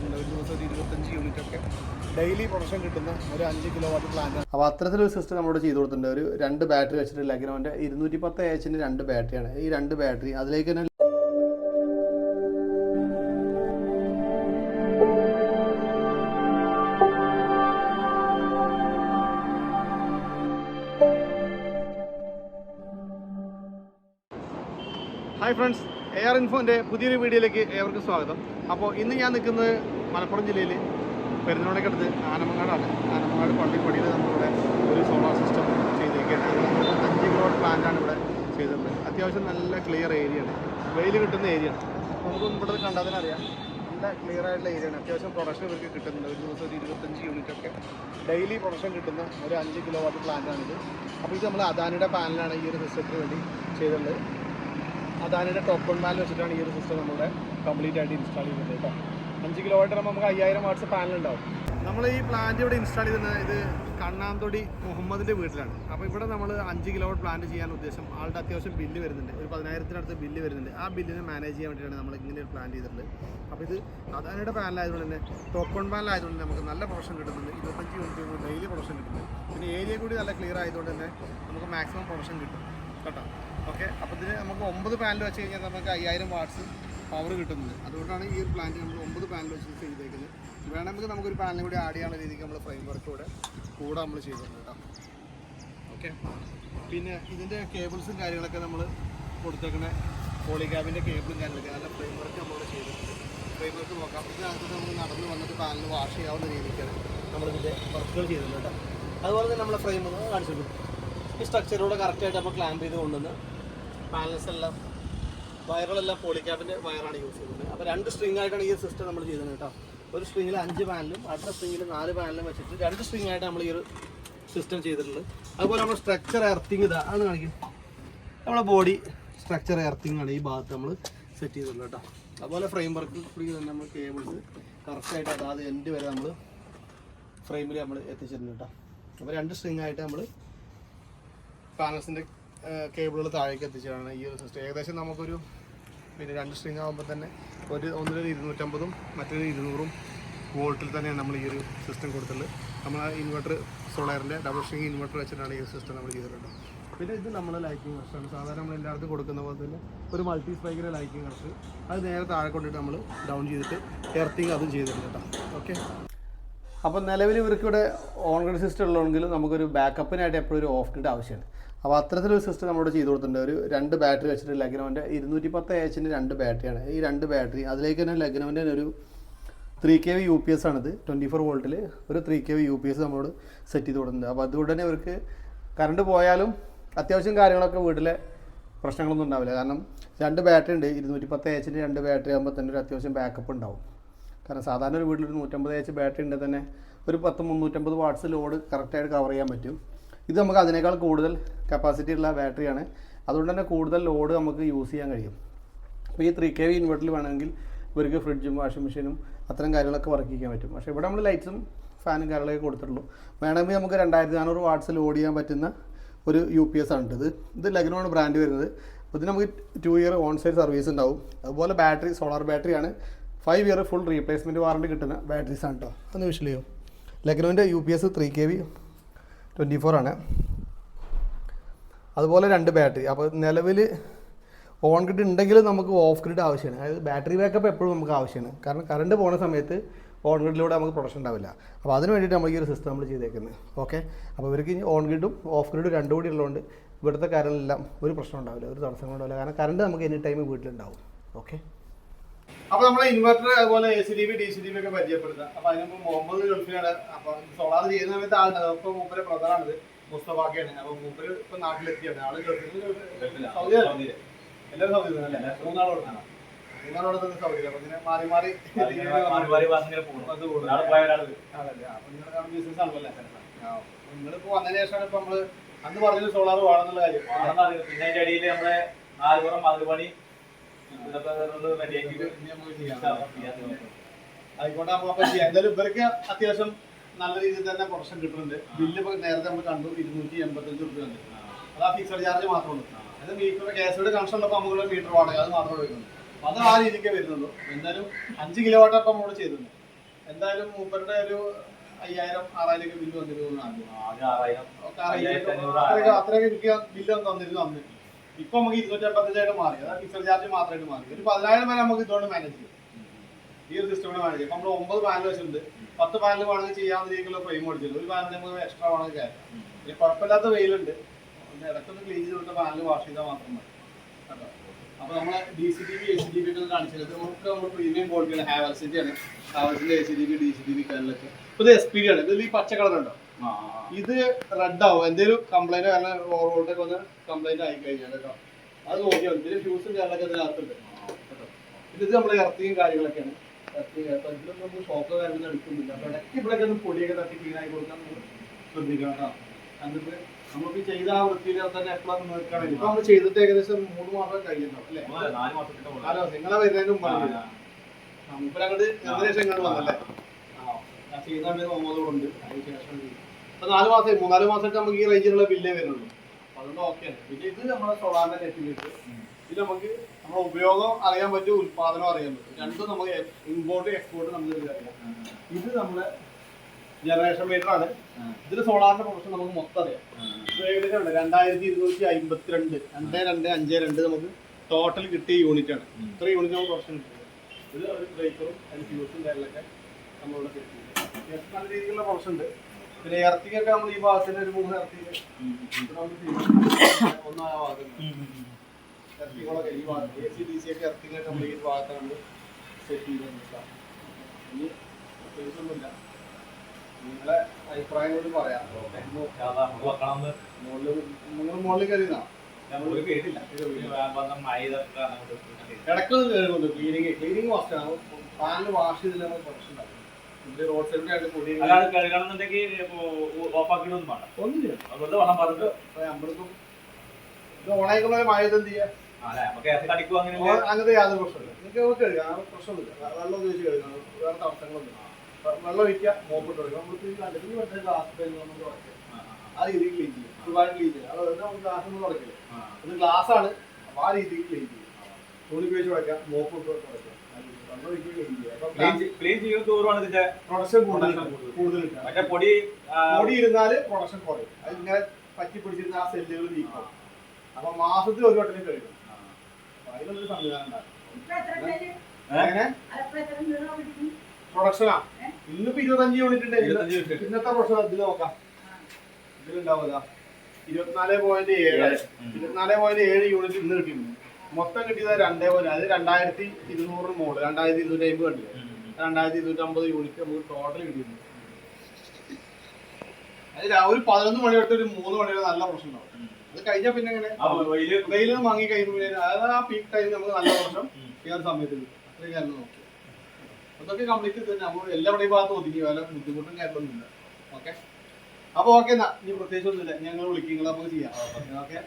കിട്ടുന്നുണ്ട്. ഒരു ദിവസം ഒരു ഇരുപത്തഞ്ച് യൂണിറ്റ് ഒക്കെ ഡെയിലി പ്രൊഡക്ഷൻ കിട്ടുന്ന ഒരു അഞ്ച് കിലോ വാട്ട് പ്ലാന്റ് അപ്പോൾ അത്തരത്തിലൊരു സിസ്റ്റം നമ്മളോട് ചെയ്തു കൊടുത്തിട്ടുണ്ട്. ഒരു രണ്ട് ബാറ്ററി വെച്ചിട്ട് ലഗ്നോന്റെ ഇരുന്നൂറ്റി പത്ത് എച്ചിന്റെ രണ്ട് ബാറ്ററിയാണ് ഈ രണ്ട് ബാറ്ററി അതിലേക്ക് തന്നെ ഹായ് ഫ്രണ്ട്സ് എ ആർ ഇൻഫോന്റെ പുതിയൊരു വീഡിയോയിലേക്ക് ഏവർക്കും സ്വാഗതം. അപ്പോൾ ഇന്ന് ഞാൻ നിൽക്കുന്നത് മലപ്പുറം ജില്ലയിൽ പെരുന്നോടക്കടുത്ത് ആനമങ്ങാടാണ്. ആനമങ്ങാട് പള്ളിപ്പടിയിൽ നമ്മളിവിടെ ഒരു സോളാർ സിസ്റ്റം ചെയ്തിരിക്കുകയാണ്. അഞ്ച് കിലോട്ട് പ്ലാന്റാണ് ഇവിടെ ചെയ്തിട്ടുള്ളത്. അത്യാവശ്യം നല്ല ക്ലിയർ ഏരിയയാണ് വെയിൽ കിട്ടുന്ന ഏരിയയാണ് നമുക്ക് ഇവിടെ കണ്ടാൽ തന്നെ അറിയാം. നല്ല ക്ലിയർ ആയിട്ടുള്ള ഏരിയയാണ് അത്യാവശ്യം പ്രൊഡക്ഷൻ ഇവർക്ക് കിട്ടുന്നുണ്ട്. ഒരു ദിവസം ഒരു ഇരുപത്തഞ്ച് യൂണിറ്റ് ഒക്കെ ഡെയിലി പ്രൊഡക്ഷൻ കിട്ടുന്ന ഒരു അഞ്ച് കിലോ വാട്ട് പ്ലാന്റാണിത് അപ്പോൾ ഇത് നമ്മൾ അദാനിയുടെ പാനലാണ് ഈ ഒരു സിസ്റ്റത്തിന് വേണ്ടി ചെയ്തിട്ടുള്ളത്. അദാനിയുടെ ടോപ്പ് വൺ പാനൽ വെച്ചിട്ടാണ് ഈ ഒരു സിസ്റ്റം നമ്മുടെ കംപ്ലീറ്റ് ആയിട്ട് ഇൻസ്റ്റാൾ ചെയ്തത് കേട്ടോ. അഞ്ച് കിലോ വാട്ട് നമുക്ക് അയ്യായിരം വാട്ട്സ് പാനൽ ഉണ്ടാവും. നമ്മൾ ഈ പ്ലാന്റ് ഇവിടെ ഇൻസ്റ്റാൾ ചെയ്തിരുന്നത് ഇത് കണ്ണാന്തൊടി മുഹമ്മദിന്റെ വീട്ടിലാണ്. അപ്പോൾ ഇവിടെ നമ്മൾ അഞ്ച് കിലോ വാട്ട് പ്ലാന്റ് ചെയ്യാൻ ഉദ്ദേശം ആളുടെ അത്യാവശ്യം ബില്ല് വരുന്നുണ്ട്. ഒരു പതിനായിരത്തിനടുത്ത് ബില്ല് വരുന്നുണ്ട്. ആ ബില്ലിനെ മാനേജ് ചെയ്യാൻ വേണ്ടിയിട്ടാണ് നമ്മൾ ഇങ്ങനെ ഒരു പ്ലാൻ ചെയ്തിട്ടുള്ളത്. അപ്പോൾ ഇത് അദാനിയുടെ പാനലായതുകൊണ്ട് തന്നെ ടോപ്പ് വൺ പാനലായതുകൊണ്ട് നമുക്ക് നല്ല പ്രൊഡക്ഷൻ കിട്ടുന്നുണ്ട്. ഇരുപത്തഞ്ച് യൂണിറ്റ് ഡെയിലി പ്രൊഡക്ഷൻ കിട്ടുന്നുണ്ട്. പിന്നെ ഏരിയ കൂടി നല്ല ക്ലിയർ ആയതുകൊണ്ട് തന്നെ നമുക്ക് മാക്സിമം പ്രൊഡക്ഷൻ കിട്ടും. കേട്ടോ. ഓക്കെ അപ്പോൾ ഇതിന് നമുക്ക് ഒമ്പത് പാനൽ വെച്ച് കഴിഞ്ഞാൽ നമുക്ക് അയ്യായിരം വാട്ട്സ് പവർ കിട്ടുന്നത്. അതുകൊണ്ടാണ് ഈ ഒരു പ്ലാന്റ് നമ്മൾ ഒമ്പത് പാനൽ വെച്ച് ചെയ്തേക്കുന്നത്. വേണമെങ്കിൽ നമുക്കൊരു പാനലും കൂടി ആഡ് ചെയ്യാനുള്ള രീതിക്ക് നമ്മൾ ഫ്രെയിം വർക്ക് കൂടെ കൂടെ നമ്മൾ ചെയ്തിട്ടുണ്ട് കേട്ടോ. ഓക്കെ പിന്നെ ഇതിന്റെ കേബിൾസും കാര്യങ്ങളൊക്കെ നമ്മൾ കൊടുത്തേക്കുന്ന പോളിഗ്രാമിന്റെ കേബിളും കാര്യങ്ങളൊക്കെ നല്ല ഫ്രെയിം വർക്ക് നമ്മൾ ചെയ്തിട്ടുണ്ട്. ഫ്രെയിം വർക്ക് നോക്കാം. ഇതിനകത്ത് നമ്മൾ നടന്ന് വന്നിട്ട് പാനൽ വാഷ് ചെയ്യാവുന്ന രീതിക്കാണ് നമ്മളിതിന്റെ വർക്കുകൾ ചെയ്തിട്ടുണ്ട് അതുപോലെ തന്നെ നമ്മളെ ഫ്രെയിം ഒന്ന് കാണിച്ചിട്ടുണ്ട് ഈ സ്ട്രക്ചറിലൂടെ കറക്റ്റായിട്ട് നമ്മൾ ക്ലാമ്പ് ചെയ്ത് കൊണ്ടുവന്ന് പാനൽസ് എല്ലാം വയറുകളെല്ലാം പോളിക്യാബിന്റെ വയറാണ് യൂസ് ചെയ്യുന്നത്. അപ്പോൾ രണ്ട് സ്ട്രിങ് ആയിട്ടാണ് ഈ സിസ്റ്റം നമ്മൾ ചെയ്യുന്നത് കേട്ടോ. ഒരു സ്ട്രിങ്ങിൽ അഞ്ച് പാനലും അടുത്ത സ്ട്രിങ്ങിൽ നാല് പാനലും വെച്ചിട്ട് രണ്ട് സ്ട്രിങ് ആയിട്ട് നമ്മൾ ഈ ഒരു സിസ്റ്റം ചെയ്തിട്ടുള്ളത്. അതുപോലെ നമ്മൾ സ്ട്രക്ചർ എർത്തിങ് ഇതാ ആണ് കാണിക്കുന്നത് നമ്മുടെ ബോഡി സ്ട്രക്ചർ എർത്തിങ് ആണ് ഈ ഭാഗത്ത് നമ്മൾ സെറ്റ് ചെയ്തിട്ടുള്ളത് കേട്ടോ. അതുപോലെ ഫ്രെയിം വർക്ക് കൂടി തന്നെ നമ്മൾ കേബിൾസ് കറക്റ്റായിട്ട് അതാത് എൻഡ് വരെ നമ്മൾ ഫ്രെയിമിൽ നമ്മൾ എത്തിച്ചിട്ടുണ്ട് കേട്ടോ. അപ്പോൾ രണ്ട് സ്ട്രിങ് ആയിട്ട് നമ്മൾ പാനൽസിന്റെ കേബിളുകൾ താഴേക്ക് എത്തിച്ചതാണ് ഈ ഒരു സിസ്റ്റം ഏകദേശം നമുക്കൊരു പിന്നെ രണ്ട് സ്ട്രിങ് ആകുമ്പോൾ തന്നെ ഒരു ഒന്നിലൊരു ഇരുന്നൂറ്റമ്പതും മറ്റൊരു ഇരുന്നൂറും വോൾട്ടിൽ തന്നെയാണ് നമ്മൾ ഈ ഒരു സിസ്റ്റം കൊടുത്തിട്ടുള്ളത്. നമ്മൾ ഇൻവെർട്ടർ സോളാറിന്റെ ഡബിൾ സ്ട്രിങ് ഇൻവെർട്ടർ വെച്ചിട്ടാണ് ഈ സിസ്റ്റം നമ്മൾ ചെയ്തിട്ടുള്ളത്. പിന്നെ ഇത് നമ്മൾ ലൈറ്റിംഗ് കർഷാണ് സാധാരണ നമ്മൾ എല്ലായിടത്തും കൊടുക്കുന്ന പോലെ തന്നെ ഒരു മൾട്ടി സ്പൈക്കിന്റെ ലൈറ്റിംഗ് കർഷ് അത് നേരെ താഴെ കൊണ്ടിട്ട് നമ്മൾ ഡൗൺ ചെയ്തിട്ട് എർത്തിങ് അതും ചെയ്തിട്ടുണ്ട് കേട്ടോ. ഓക്കെ അപ്പോൾ നിലവിൽ ഇവർക്കിവിടെ ഓൺ സിസ്റ്റം ഉള്ളതെങ്കിലും നമുക്കൊരു ബാക്കപ്പിനായിട്ട് എപ്പോഴും ഒരു ഓഫ് ഗ്രിഡ് ആവശ്യമാണ്. അപ്പോൾ അത്തരത്തിലൊരു സിസ്റ്റം നമ്മളോട് ചെയ്തു കൊടുത്തിട്ടുണ്ട്. ഒരു രണ്ട് ബാറ്ററി വെച്ചിട്ട് ലഗ്നോന്റെ ഇരുന്നൂറ്റി പത്ത് എച്ചിന്റെ രണ്ട് ബാറ്ററിയാണ് ഈ രണ്ട് ബാറ്ററി അതിലേക്ക് തന്നെ ലഗ്നോന്റെ ഒരു three K V U P S ആണിത്. ട്വന്റി ഫോർ വോൾട്ടിൽ ഒരു three K V U P S നമ്മളോട് സെറ്റ് ചെയ്ത് കൊടുക്കുന്നുണ്ട് അപ്പോൾ അതുകൊണ്ട് തന്നെ ഇവർക്ക് കറണ്ട് പോയാലും അത്യാവശ്യം കാര്യങ്ങളൊക്കെ വീട്ടിലെ പ്രശ്നങ്ങളൊന്നും ഉണ്ടാവില്ല. കാരണം രണ്ട് ബാറ്ററി ഉണ്ട്. ഇരുന്നൂറ്റി പത്ത് എച്ചിന്റെ രണ്ട് ബാറ്ററി ആകുമ്പോൾ തന്നെ ഒരു അത്യാവശ്യം ബാക്കപ്പ് ഉണ്ടാവും. കാരണം സാധാരണ ഒരു വീട്ടിൽ ഒരു നൂറ്റമ്പത് എച്ച് ബാറ്ററി ഉണ്ടെങ്കിൽ തന്നെ ഒരു പത്ത് മുന്നൂറ്റമ്പത് വാട്ട്സ് ലോഡ് കറക്റ്റായിട്ട് കവർ ചെയ്യാൻ പറ്റും. ഇത് നമുക്ക് അതിനേക്കാൾ കൂടുതൽ കപ്പാസിറ്റി ഉള്ള ബാറ്ററിയാണ് അതുകൊണ്ട് തന്നെ കൂടുതൽ ലോഡ് നമുക്ക് യൂസ് ചെയ്യാൻ കഴിയും. അപ്പോൾ ഈ ത്രീ കെ വി ഇൻവെർട്ടറിൽ വേണമെങ്കിൽ ഇവർക്ക് ഫ്രിഡ്ജും വാഷിംഗ് മെഷീനും അത്തരം കാര്യങ്ങളൊക്കെ വർക്ക് ചെയ്യാൻ പറ്റും. പക്ഷേ ഇവിടെ നമ്മൾ ലൈറ്റ്സും ഫാനും കാര്യങ്ങളൊക്കെ കൊടുത്തിട്ടുള്ളൂ. വേണമെങ്കിൽ നമുക്ക് രണ്ടായിരത്തി നാനൂറ് വാട്ട്സ് ലോഡ് ചെയ്യാൻ പറ്റുന്ന ഒരു യു പി എസ് ആണ് ഇത്. ഇത് ബ്രാൻഡ് വരുന്നത്. ഇതിന് നമുക്ക് two year on side service ഉണ്ടാവും. അതുപോലെ ബാറ്ററി സോളാർ ബാറ്ററി ആണ്. Five year full replacement warranty കിട്ടുന്ന ബാറ്ററീസ് ആണ് കേട്ടോ ഒന്ന് വിഷയം ലഗ്നോന്റെ U P S three K V twenty four ആണ്. അതുപോലെ രണ്ട് ബാറ്ററി. അപ്പോൾ നിലവിൽ ഓൺ ഗ്രിഡ് ഉണ്ടെങ്കിൽ നമുക്ക് ഓഫ് ഗ്രിഡ് ആവശ്യമാണ്. അതായത് ബാറ്ററി ബാക്കപ്പ് എപ്പോഴും നമുക്ക് ആവശ്യമാണ്. കാരണം കറണ്ട് പോകുന്ന സമയത്ത് ഓൺ ഗ്രിഡിലൂടെ നമുക്ക് പ്രൊഡക്ഷൻ ഉണ്ടാവില്ല. അപ്പോൾ അതിന് വേണ്ടിയിട്ട് നമ്മൾ ഈ ഒരു സിസ്റ്റം നമ്മൾ ചെയ്തേക്കുന്നത്. ഓക്കെ അപ്പോൾ ഇവർക്ക് ഇനി ഓൺ ഗ്രിഡും ഓഫ് ഗ്രിഡും രണ്ടും കൂടി ഉള്ളതുകൊണ്ട് ഇവിടുത്തെ കാര്യങ്ങളെല്ലാം ഒരു പ്രശ്നം ഉണ്ടാവില്ല. ഒരു തടസ്സം ഉണ്ടാവില്ല. കാരണം കറണ്ട് നമുക്ക് എനി ടൈം വീട്ടിലുണ്ടാവും. ഓക്കെ അപ്പോൾ നമ്മളെ ഇൻവെർട്ടർ അതുപോലെ A C D B D C D B ഒക്കെ പരിചയപ്പെടുത്തുക അപ്പൊ അതിന് മുമ്പ് മുഹമ്മദ് ഗൾഫിലാണ്. അപ്പൊ സോളാർ ചെയ്യുന്ന സമയത്ത് ആളുണ്ട് അപ്പോൾ മൂപ്പരെ ബ്രദറാണിത് മുസ്തഫാക്കയാണ് അപ്പൊ മൂപ്പര് ഇപ്പൊ നാട്ടിലെത്തിയാണ്. ആൾ ഗൾഫിൽ സൗദി എല്ലാവരും സൗദി അല്ലേ? മൂന്നാളോട് മൂന്നാളോട് തന്നെ സൗദി അപ്പൊ ഇങ്ങനെ മാറി മാറി അപ്പൊ ബിസിനസ് ആണല്ലോ നിങ്ങളിപ്പോ വന്നതിന് ശേഷമാണ് ഇപ്പൊ നമ്മൾ അന്ന് പറഞ്ഞത് സോളാർ വേണമെന്നുള്ള കാര്യം? പിന്നെ അതിന്റെ അടിയിൽ നമ്മളെ ആലുപുറം മധുപണി ആയിക്കോട്ടെ അപ്പൊ അപ്പൊ ചെയ്യാം എന്തായാലും ഇവർക്ക് അത്യാവശ്യം നല്ല രീതിയിൽ തന്നെ പ്രൊഡക്ഷൻ കിട്ടുന്നുണ്ട്. ബില്ല് നേരത്തെ നമ്മൾ കണ്ടു ഇരുന്നൂറ്റി എൺപത്തഞ്ച് റുപ്യ ഉണ്ട്. അത് ആ ഫിക്സഡ് ചാർജ് മാത്രമേ ഉള്ളൂ. അത് മീറ്റർ ഗ്യാസ് കണക്ഷൻ ഉള്ളപ്പോൾ നമുക്ക് മീറ്റർ വാടക അത് മാത്രമേ വരുന്നുള്ളൂ. അത് ആ രീതിക്ക് വരുന്നുള്ളൂ. എന്തായാലും അഞ്ച് കിലോ വാട്ട് അപ്പം നമ്മൾ ചെയ്തിട്ടുണ്ട്. എന്തായാലും മൂപ്പരുടെ ഒരു അയ്യായിരം ആറായിരം ഒക്കെ ബില്ല് വന്നിരുന്നു അത്രയൊക്കെ അത്രയൊക്കെ ബില്ല് തന്നിരുന്നു അന്ന്. ഇപ്പൊ നമുക്ക് ഇരുന്നൂറ്റി അമ്പത്തഞ്ചായിട്ട് മാറി. അതായത് ഫിക്സഡ് ചാർജ് മാത്രമായിട്ട് മാറി. ഒരു പതിനായിരം വരെ നമുക്ക് ഇതുകൊണ്ട് മാനേജ് ചെയ്യാം. ഈ ഒരു സിസ്റ്റം കൊണ്ട് മാനേജ് ചെയ്യാം. നമ്മൾ ഒമ്പത് പാനൽ വെച്ചിട്ടുണ്ട്. പത്ത് പാനൽ വേണമെങ്കിൽ ചെയ്യാവുന്ന രീതിയിലുള്ള ഫ്രെയിം അടിച്ചിട്ടുണ്ട്. ഒരു പാനൽ നമുക്ക് എക്സ്ട്രാ വേണമെങ്കിൽ കയറ്റാം. ഇനി കുഴപ്പമില്ലാത്ത വെയിലുണ്ട്. ഇടയ്ക്കൊന്ന് ക്ലീൻ ചെയ്തിട്ട് പാനൽ വാഷ് ചെയ്താൽ മാത്രം മതി. അപ്പൊ നമ്മൾ D C T V A C T ഒക്കെ കാണിച്ചത് നമുക്ക് നമ്മൾ പ്രീമിയം ക്വാളിറ്റിയാണ് ഹാവൽസിന്റെ ആണ് ഹാവൽസിന്റെ A C T B D C T V കാനലൊക്കെ ഇത് എസ് പി ഡി ആണ്. ഇതിൽ ഈ പച്ച ആ. ഇത് റെഡ് ആവും എന്തെങ്കിലും കംപ്ലൈന്റ് കാരണം ഓവറോൾട്ടൊക്കെ വന്ന് കംപ്ലൈന്റ് ആയി കഴിഞ്ഞാൽ കേട്ടോ. അത് നോക്കിയാൽ ഇതിന് ഫ്യൂസും കാര്യങ്ങളൊക്കെ അതിനകത്തുണ്ട് ഇത് നമ്മൾ നമ്മളെ ഇറത്തിയും കാര്യങ്ങളൊക്കെയാണ്. ഇതിലൊന്നും നമുക്ക് ഷോക്കോ കാര്യങ്ങളൊന്നും എടുക്കുന്നില്ല. അപ്പൊ ഇടയ്ക്ക് ഇവിടെയൊക്കെ ഒന്ന് പൊടിയൊക്കെ തട്ടി ക്ലീനായി ആയി കൊടുക്കാൻ നമ്മൾ ശ്രദ്ധിക്കണം കേട്ടോ. എന്നിട്ട് നമുക്ക് ചെയ്ത ആ വൃത്തിയിൽ തന്നെ എപ്പോഴും നോക്കുകയാണെങ്കിൽ ഇപ്പൊ നമ്മൾ ചെയ്തിട്ട് ഏകദേശം മൂന്ന് മാസം കഴിഞ്ഞിട്ടുണ്ടാവും അല്ലേ. ഹലോ നിങ്ങളെ വരുന്നതിന് ആ, മുമ്പാണ് ആ. ഏകദേശം ഇങ്ങോട്ട് വന്നല്ലേ? അതിന് ശേഷം ഇപ്പൊ നാല് മാസം മൂന്നാൽ മാസമായിട്ട് നമുക്ക് ഈ റേഞ്ചിലുള്ള ബില്ലേ വരുന്നുള്ളൂ അതുകൊണ്ട് ഓക്കെയാണ് പിന്നെ ഇത് നമ്മുടെ സോളാറിന്റെ നെറ്റിലിട്ട് ഇത് നമുക്ക് നമ്മുടെ ഉപയോഗം അറിയാൻ പറ്റും ഉത്പാദനം അറിയാൻ പറ്റും. രണ്ടും നമുക്ക് ഇമ്പോർട്ട് എക്സ്പോർട്ട് നമുക്ക് ഇതിൽ അറിയാം ഇത് നമ്മുടെ ജനറേഷൻ മീറ്റർ ആണ്. ഇതിൽ സോളാറിന്റെ പ്രൊഡക്ഷൻ നമുക്ക് മൊത്തം അറിയാം. രണ്ടായിരത്തി ഇരുന്നൂറ്റി അമ്പത്തിരണ്ട് രണ്ട് രണ്ട് അഞ്ച് രണ്ട് നമുക്ക് ടോട്ടൽ കിട്ടിയ യൂണിറ്റ് ആണ്. ഇത്ര യൂണിറ്റ് നമുക്ക് പ്രൊഡക്ഷൻ കിട്ടുന്നത് ഇത് ഒരു ബ്രേക്കറും അതിന് ഫ്യൂസും കാര്യങ്ങളൊക്കെ നമ്മളിവിടെ സെറ്റ് നല്ല രീതിയിലുള്ള പ്രൊഡക്ഷൻ ഉണ്ട്. പിന്നെ ഇറത്തിക്കൊക്കെ നമ്മൾ ഈ ഭാഗത്തിന് ഒരു മൂന്ന് എർത്തിങ് ഒന്നായ ഭാഗം ഇറത്തികളൊക്കെ ഈ ഭാഗത്ത് എ സി ഡി സി ഒക്കെ നമ്മൾ ഈ ഭാഗത്ത് സെറ്റ് ചെയ്ത് ഇനി പ്രത്യേകിച്ചൊന്നുമില്ല. നിങ്ങളെ അഭിപ്രായം കൂടി പറയാം. മുകളിൽ നിങ്ങൾ മുകളിൽ കരുതാം ഇടക്കൊന്നും കേൾക്കുന്നുണ്ട് ക്ലീനിങ് ക്ലീനിങ് വാഷ് ആണ്. പാലിന് വാഷ് ചെയ്തില്ല പ്രശ്നം ഉണ്ടാവും അല്ലാതെ കഴുകണമെന്നുണ്ടെങ്കിൽ ഓഫാക്കിയിട്ടൊന്നും വേണ്ട. ഒന്നുമില്ല. വെറുതെ വെള്ളം പറഞ്ഞിട്ട് നമ്മളിപ്പം ഇത് മഴ എന്ത് ചെയ്യാ? അങ്ങനത്തെ യാതൊരു പ്രശ്നമില്ല. നിങ്ങൾക്ക് നമുക്ക് കഴുകാം ആ പ്രശ്നമൊന്നുമില്ല. വെ- വെള്ളം ഉപയോഗിച്ച് കഴുകാം വേറെ തടസ്സങ്ങളൊന്നും വെള്ളം ഒഴിക്കുക മോപ്പിട്ട് നമുക്ക് മറ്റേ ഗ്ലാസ് തുടക്കുക ആ രീതിയിൽ ക്ലീൻ ചെയ്യും. ഒരുപാട് ക്ലീൻ ചെയ്യും. അത് നമുക്ക് ഗ്ലാസ് ഒന്നും തുടക്കില്ല ഇത് ആണ്. ആ രീതിയിൽ ക്ലീൻ ചെയ്യും. തുണി ഉപയോഗിച്ച് വയ്ക്കാം മോപ്പ് ഇട്ട് തുടക്കുക ക്ലീൻ ചെയ്യുന്ന തോറുമാണ് ഇതിന്റെ പ്രൊഡക്ഷൻ കൂടുതൽ കൂടുതൽ. മറ്റേ പൊടി പൊടി ഇരുന്നാൽ പ്രൊഡക്ഷൻ കുറയും. അത് ഇങ്ങനെ പറ്റി പിടിച്ചിരുന്ന ആ സെല്ലുകൾ നീക്കും അപ്പൊ മാസത്തിൽ ഒരു വട്ടം കഴിയും. അതിനൊരു സംവിധാനം ഉണ്ടാകും? പ്രൊഡക്ഷനാ ഇന്നിപ്പോ ഇരുപത്തഞ്ച് യൂണിറ്റ് ഉണ്ട്. ഇന്നത്തെ പ്രൊഡക്ഷൻ ഇതിൽ നോക്കാം. ഇതിലുണ്ടാവുക ഇരുപത്തിനാല് പോയിന്റ് ഏഴ്. ഇരുപത്തിനാല് പോയിന്റ് ഏഴ് യൂണിറ്റ് ഇന്ന് കിട്ടിയിട്ടുണ്ട്. മൊത്തം കിട്ടിയത് രണ്ടേ പോലെ. അത് രണ്ടായിരത്തി ഇരുന്നൂറിന് മോൾ. രണ്ടായിരത്തി ഇരുന്നൂറ്റി അമ്പത് കണ്ടില്ലേ. രണ്ടായിരത്തി ഇരുന്നൂറ്റി അമ്പത് യൂണിറ്റ് നമുക്ക് ടോട്ടൽ കിട്ടിയിരുന്നു. അത് രാവിലെ ഒരു പതിനൊന്ന് മണി തൊട്ട് ഒരു മൂന്ന് മണി വരെ നല്ല പ്രശ്നം ഉണ്ടാവും. അത് കഴിഞ്ഞാൽ പിന്നെ വെയിൽ വെയിൽ വാങ്ങി കഴിഞ്ഞു പിന്നെ അതായത് ആ പീക്ക് ടൈമിൽ നമുക്ക് നല്ല പ്രശ്നം. ചെയ്യാൻ സമയത്ത് അത്രയും കാര്യം നോക്കി. അതൊക്കെ കംപ്ലീറ്റ് തന്നെ നമ്മൾ എല്ലാവരുടെയും ഭാഗത്ത് ഒതുങ്ങി വല്ല ബുദ്ധിമുട്ടും കാര്യങ്ങളൊന്നുമില്ല ഓക്കെ അപ്പോൾ ഓക്കെ എന്നാ. ഇനി പ്രത്യേകിച്ചൊന്നുമില്ല ഞങ്ങൾ വിളിക്കുന്നത് അപ്പൊ നമുക്ക് ചെയ്യാം. ഓക്കെ.